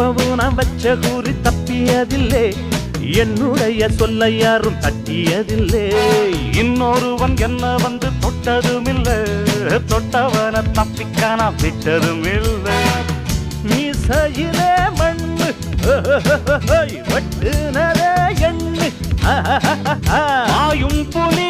எப்பவும் நான் வச்ச கூறி தப்பியதில்லை. என்னுடைய சொல்ல யாரும் தட்டியதில்லை. இன்னொருவன் என்ன வந்து தொட்டதும் இல்லை தொட்டவன தப்பிக்க நான் விட்டதும் இல்லை மீசையிலே மண்ணு வெட்டுனரே எண்ணு. ஆயும் புலி